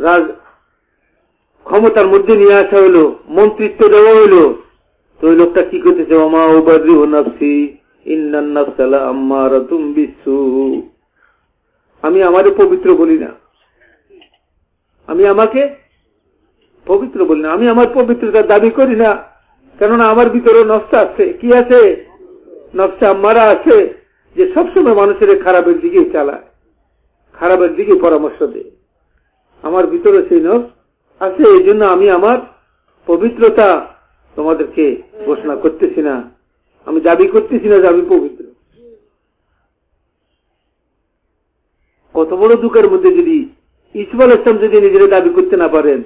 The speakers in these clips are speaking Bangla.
রাজ ক্ষমতার মধ্যে নিয়ে আসা হলো, মন্ত্রিত্ব দেওয়া হলো। তো ওই লোকটা কি করতেছে? ওমা উবাদি ও নাফসি আমি আমারে পবিত্র বলি না। আমি আমাকে পবিত্র বলি না। আমি আমার পবিত্রতার দাবি করি না। কেননা আমার ভিতরে নষ্ট আছে। কি আছে? নষ্ট আম্মারা আছে। যে সবসময় মানুষের খারাপের দিকে চালায়। খারাপের দিকে পরামর্শ দেয়। আমার ভিতরে সেই নফ আছে এই জন্য আমি আমার পবিত্রতা তোমাদেরকে ঘোষণা করতেছি না। আমি দাবি করতেছি না যে আমি পবিত্র। কত বড় দুঃখের মধ্যে যদি ইসমাল ইসলাম যদি নিজেরা দাবি করতে না পারেন,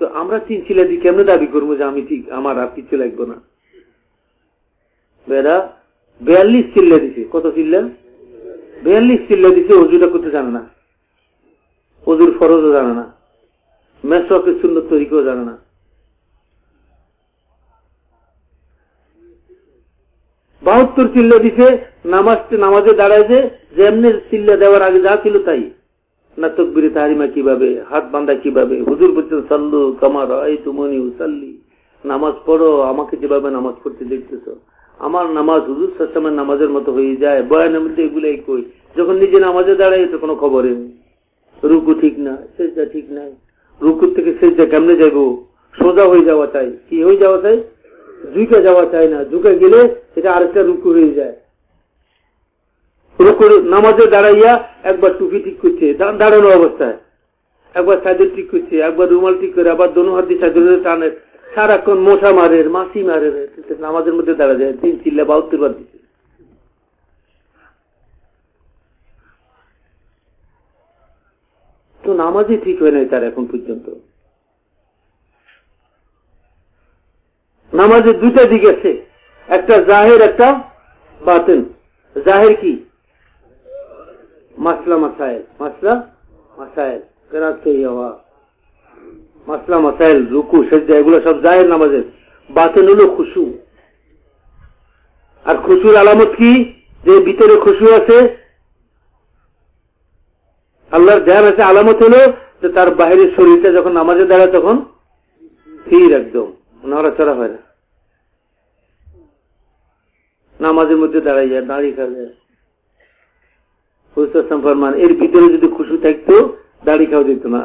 তো আমরা তিন ছিলা দিয়ে কেমনে দাবি করব যে আমি ঠিক, আমার আর কিছু লাগবো না? বেড়া, বিয়াল্লিশ চিল্লা দিছে। কত চিল্লা বিয়াল্লিশ চিল্লা দিছে অজুটা করতে জানে না। অজুর ফরজও জানে না। মেসওয়াকের সুন্দর তরিকেও জানে না। বাহাত্তর চিল্লা দিছে নামাজ নামাজে দাঁড়ায় যে, যেমনি চিল্লা দেওয়ার আগে যা ছিল তাই। না তকবিরে তাহারিমা কীভাবে, হাত বান্ধা কীভাবে, হুজুর বলছেন, সাল্লু কামার এই তুমনি সাল্লি নামাজ পড়ো, আমাকে যেভাবে নামাজ পড়তে দেখতেছ। আমার নামাজ হুজুর সাস্তামের নামাজের মতো হয়ে যায়। বয়ানের মধ্যে এগুলাই কই। যখন নিজে নামাজে দাঁড়াই তো কোনো খবরে নেই। রুকু ঠিক না, সেজদা ঠিক নাই। রুকুর থেকে সেজদা কেমনে যাইব? সোজা হয়ে যাওয়া চাই। কি হয়ে যাওয়া চাই? ঝুঁকে যাওয়া চাই না। ঝুঁকে গেলে সেটা আরেকটা রুকু হয়ে যায়। রুকুর নামাজে দাঁড়াইয়া একবার টুপি ঠিক করছে। দাঁড়ানো অবস্থায়। একবার সাইডের ঠিক করছে, একবার রুমাল ঠিক করে, আবার দোনো হাত দিয়ে সাইডে টানে। সারাক্ষণ মশা মারের মাসি মারের নামাজের মধ্যে দাঁড়া যায়। তিন চিল্লা বাউত্তর বার তো নামাজই ঠিক হয় নাই তার এখন পর্যন্ত। নামাজের দুইটা দিক আছে। একটা জাহের, একটা বাতেন জাহের কি? মাসলা মাসাইল মাসলা মাসাইল হওয়া। মাসলা মাসাইল রুকু, সেজদা, এগুলো সব জাহের নামাজের। বাতেন হলো খুশু। আর খুশুর আলামত কি? যে ভিতরে খুশু আছে আল্লাহর ধ্যান আছে, আলামত হলো যে তার বাহিরের শরীরটা যখন নামাজে দাঁড়ায় তখন স্থির একদম, নড়াচড়া হয় না। নামাজের মধ্যে দাঁড়াই যায়, দাঁড়িয়ে খাবে। হুস্তাম ফরমান, এর ভিতরে যদি খুশি থাকতো দাড়ি খাওয়া যেত না।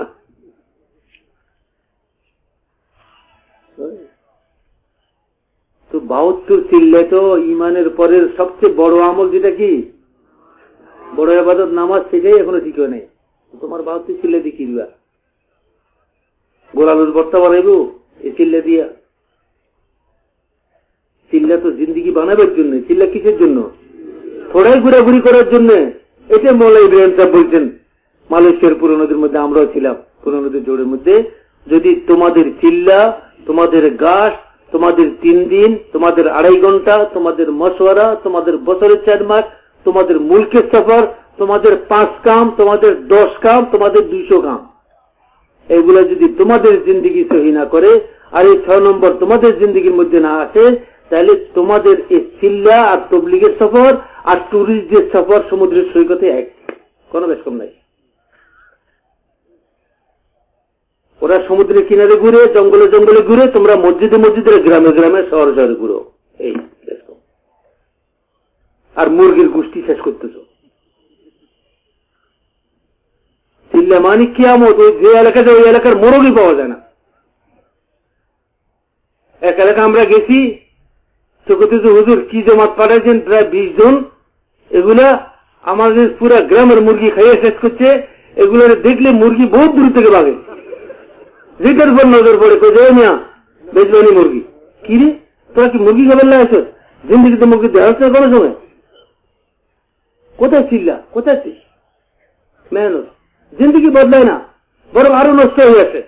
তো বাহাত্তর চিল্লে তো ইমানের পরের সবচেয়ে বড় আমল যেটা কি? বড় আবাদত নামাজ সেটাই এখনও ঠিক হয় নাই। তোমার বাহাত্তর চিল্লে দিয়ে কি দিবা গোলালুর বর্তা বানাইব, এ চিল্লে দিয়া। চিল্লা তো জিন্দিগি বানাবার জন্য চিল্লা কিসের জন্য? থোড়াই ঘোরাঘুরি করার জন্য। এটা মোলা ইব্রাহিম সাহেব বলছেন, মালয়েশিয়ার পুরনোদের মধ্যে আমরাও ছিলাম। পুরনোদের জোরের মধ্যে। যদি তোমাদের চিল্লা তোমাদের গাছ তোমাদের তিন দিন, তোমাদের আড়াই ঘণ্টা, তোমাদের মশওয়ারা, তোমাদের বছরের চার মাস, তোমাদের মুলকের সফর তোমাদের পাঁচ কাম, তোমাদের দশ কাম, তোমাদের দুইশো কাম। এগুলো যদি তোমাদের জিন্দিগি সহি না করে, আর এই ছয় নম্বর তোমাদের জিন্দিগির মধ্যে না আসে, তাহলে তোমাদের এই চিল্লা আর তবলিগের সফর আর টুরিস্টদের সফর সমুদ্রের সৈকতে এক। কোনো বেশ কম নাই। ওরা সমুদ্রের কিনারে ঘুরে, জঙ্গলে জঙ্গলে ঘুরে, তোমরা মসজিদে মসজিদে, গ্রামে গ্রামে, শহরে শহরে ঘুরো। এই আর মুরগির গোষ্ঠী শেষ করতেছ। চিল্লা মানে কিয়ামত ওই যে এলাকাতে ওই এলাকার মোরগই পাওয়া যায় না এক এলাকা আমরা গেছি চোখতে হুজুর কি জমাত পাঠাইছেন প্রায় বিশ জন এগুলা আমাদের পুরা গ্রামের মুরগি খাইয়ে শেষ করছে এগুলো দেখলে মুরগি বহুত দূর থেকে ভাগে যেটার উপর নজর পড়ে কই যাই না বেচলো নি মুরগি কি রে তোরা কি মুরগি খাবার আছো জিন্দিগিতে মুরগি দেওয়া হচ্ছে কোনো সময় কোথায় চিল্লা কোথায় মেহনত জিন্দিগি বদলায় না বরং আরও নষ্ট হয়ে আছে